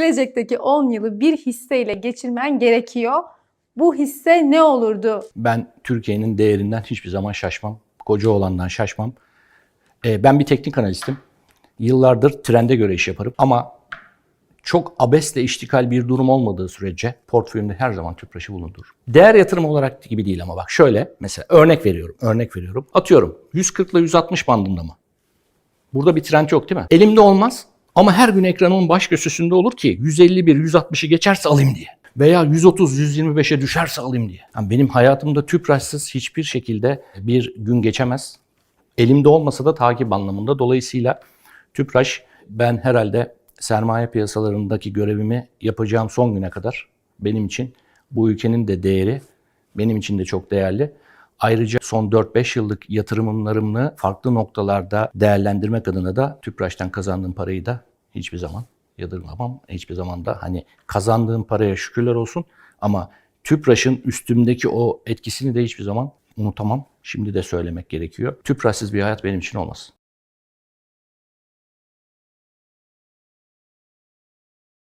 Gelecekteki 10 yılı bir hisseyle geçirmen gerekiyor. Bu hisse ne olurdu? Ben Türkiye'nin değerinden hiçbir zaman şaşmam. Koca olandan şaşmam. Ee, ben bir teknik analistim. Yıllardır trende göre iş yaparım ama çok abesle iştikal bir durum olmadığı sürece portföyümde her zaman tüpraşı bulundur. Değer yatırım olarak gibi değil ama bak şöyle mesela örnek veriyorum, örnek veriyorum. Atıyorum 140 ile 160 bandında mı? Burada bir trend yok değil mi? Elimde olmaz ama her gün ekranımın baş köşesinde olur ki 151, 160'ı geçerse alayım diye. Veya 130, 125'e düşerse alayım diye. Yani benim hayatımda tüpraşsız hiçbir şekilde bir gün geçemez. Elimde olmasa da takip anlamında. Dolayısıyla tüpraş ben herhalde sermaye piyasalarındaki görevimi yapacağım son güne kadar benim için bu ülkenin de değeri benim için de çok değerli. Ayrıca son 4-5 yıllık yatırımlarımı farklı noktalarda değerlendirmek adına da Tüpraş'tan kazandığım parayı da hiçbir zaman yadırgamam. Hiçbir zaman da hani kazandığım paraya şükürler olsun ama Tüpraş'ın üstümdeki o etkisini de hiçbir zaman unutamam. Şimdi de söylemek gerekiyor. Tüpraşsız bir hayat benim için olmaz.